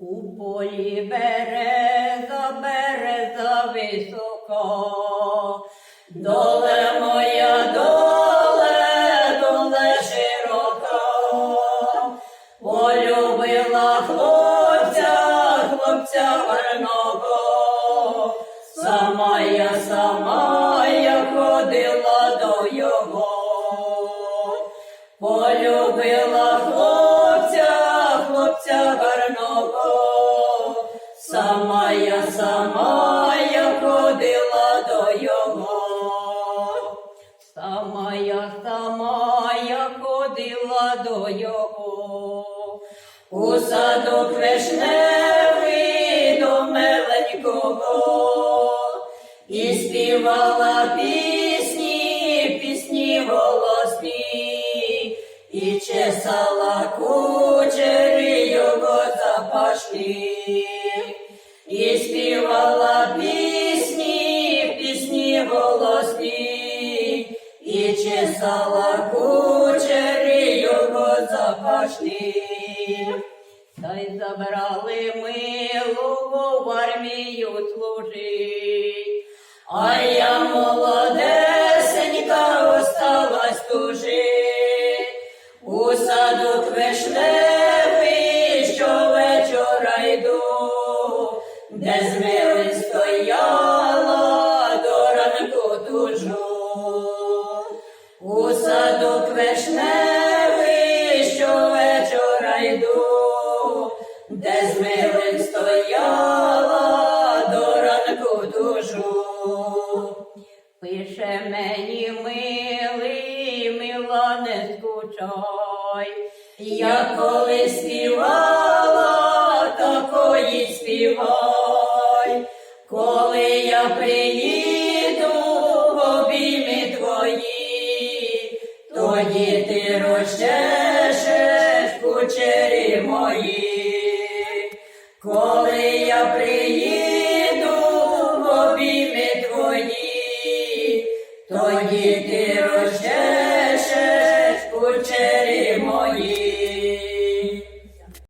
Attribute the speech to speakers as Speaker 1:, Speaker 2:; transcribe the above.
Speaker 1: У полі береза, береза висока, доле моя доле, доле широка, полюбила хлопця, хлопця гарного, сама я, сама я ходила до його. Полюбила сама я, сама я ходила до його, сама я, сама я ходила до його, у садок вишневий до миленького, і співала пісні, пісні голосні, і чесала кучері його запашні, і співала пісні, пісні голосні, і чесала кучері його запашні. Та й забрали милого в армію служить. Вишневий щовечора йду, де з милим стояла, до ранку тужу. Пише мені милий, мила не скучай, я коли співала, такої співай, коли я приїду коли